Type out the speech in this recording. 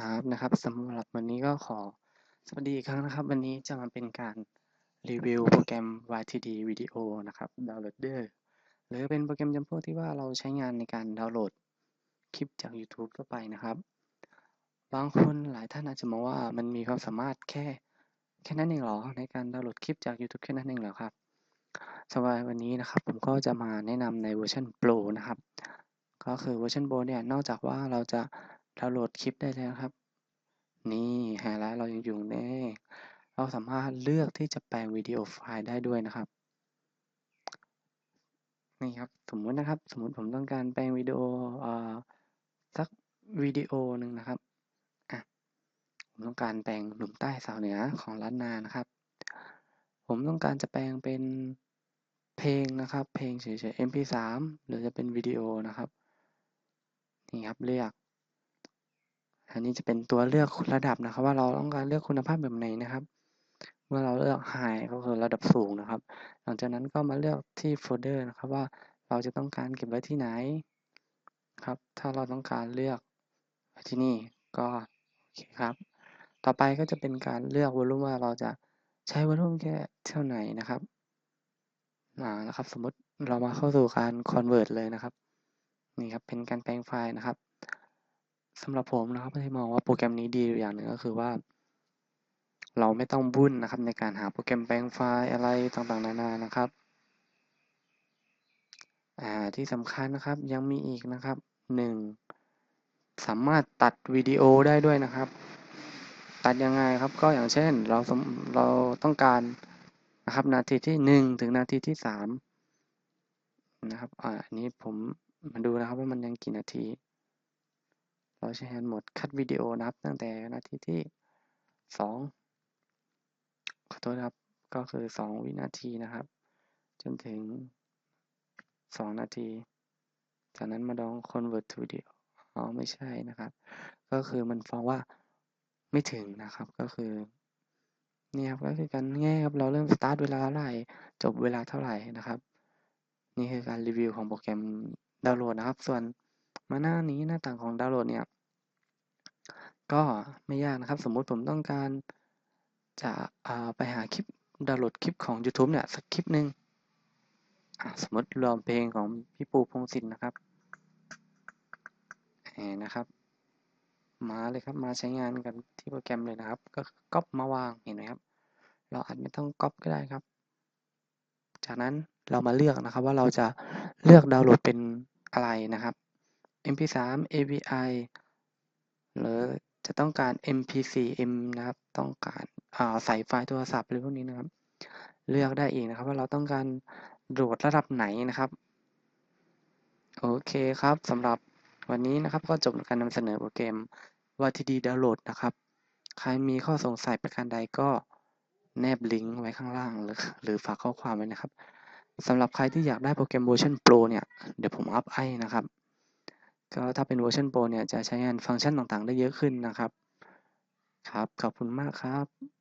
ครับนะครับสำหรับวันนี้ก็ขอสวัสดีอีกครั้งนะครับ วันนี้จะมาเป็นการรีวิวโปรแกรม YTD Video นะครับ Downloader หรือเป็นโปรแกรมจำพวกที่ว่าเราใช้งานในการดาวน์โหลดคลิปจาก YouTube ทั่วไปนะครับ บางคนหลายท่านอาจจะมองว่ามันมีความสามารถแค่แค่นั้นเองเหรอในการดาวน์โหลดคลิปจาก YouTube แค่นั้นเองเหรอครับสำหรับวันนี้นะครับผมก็จะมาแนะนำในเวอร์ชัน Pro นะครับ ก็คือเวอร์ชัน Pro เนี่ยนอกจากว่าเราจะ ดาวน์โหลดคลิปได้แล้วครับ นี่ไฮไลท์เรายังอยู่แน่ เราสามารถเลือกที่จะแปลงวิดีโอไฟล์ได้ด้วยนะครับ นี่ครับ สมมุตินะครับ สมมุติผมต้องการแปลงวิดีโอสักวิดีโอหนึ่งนะครับอะผมต้องการแปลงหนุ่มใต้สาวเหนือของล้านนานะครับ ผมต้องการจะแปลงเป็นเพลงนะครับ เพลงเฉยๆ MP3 หรือจะเป็นวิดีโอนะครับ นี่ครับเลือก อันนี้จะเป็นตัวเลือกระดับนะครับ ว่าเราต้องการเลือกคุณภาพแบบไหนนะครับ เมื่อเราเลือก High ก็คือระดับสูงนะครับ หลังจากนั้นก็มาเลือกที่โฟลเดอร์นะครับว่าเราจะต้องการเก็บไว้ที่ไหนครับ ถ้าเราต้องการเลือกที่นี่ก็โอเคครับ ต่อไปก็จะเป็นการเลือกวอลลุ่มว่าเราจะใช้วอลลุ่มแค่เท่าไหนนะครับอ่านะครับ สมมติเรามาเข้าสู่การ convert เลยนะครับ นี่ครับ เป็นการแปลงไฟล์นะครับ สำหรับผมนะครับที่มองว่าโปรแกรมนี้ดีอย่างหนึ่งก็คือว่า เราไม่ต้องบุ่นนะครับในการหาโปรแกรมแปลงไฟล์อะไรต่างๆนานานะครับที่สำคัญนะครับยังมีอีกนะครับหนึ่งสามารถตัดวิดีโอได้ด้วยนะครับ ตัดยังไงครับก็อย่างเช่นเราเราต้องการนะครับนาทีที่หนึ่งถึงนาทีที่สามนะครับอ่าอันนี้ผมมาดูนะครับว่ามันยังกี่นาที เราใช้แฮนด์โหมดคัดวิดีโอนะครับ ตั้งแต่นาทีที่สองขอโทษครับ ก็คือสองวินาทีนะครับ จนถึงสองนาที จากนั้นมาลอง convert to video อ๋อไม่ใช่นะครับ ก็คือมันฟ้องว่าไม่ถึงนะครับ ก็คือนี่ครับก็คือการง่ายครับ เราเริ่ม start เวลาเท่าไหร่ จบเวลาเท่าไหร่นะครับ นี่คือการรีวิวของโปรแกรมดาวน์โหลดนะครับ ส่วน มาหน้านี้หน้าต่างของดาวน์โหลดเนี่ย ก็ไม่ยากนะครับ สมมุติผมต้องการจะไปหาคลิปดาวน์โหลดคลิปของ YouTube เนี่ย สักคลิปหนึ่งสมมติรวมเพลงของพี่ปูพงศิลป์นะครับเนะครับ มาเลยครับมาใช้งานกันที่โปรแกรมเลยนะครับ ก็ก๊อปมาวางเห็นไหมครับ เราอาจไม่ต้องก๊อปก็ได้ครับ จากนั้นเรามาเลือกนะครับว่าเราจะเลือกดาวน์โหลดเป็นอะไรนะครับ mp3 avi หรือจะต้องการ mp4m นะครับ ต้องการใส่ไฟล์โทรศัพท์หรือพวกนี้นะครับ เลือกได้อีกนะครับว่าเราต้องการโหลดระดับไหนนะครับ โอเคครับสำหรับวันนี้นะครับก็จบการนำเสนอโปรแกรม YTD Download นะครับ ใครมีข้อสงสัยประการใดก็แนบลิงก์ไว้ข้างล่างหรือหรือฝากข้อความไว้นะครับสำหรับใครที่อยากได้โปรแกรมเวอร์ชัน Pro เนี่ย เดี๋ยวผมอัพให้นะครับ ก็ถ้าเป็นเวอร์ชันโปรเนี่ยจะใช้งานฟังก์ชันต่างๆ ได้เยอะขึ้นนะครับ ครับ ขอบคุณมากครับ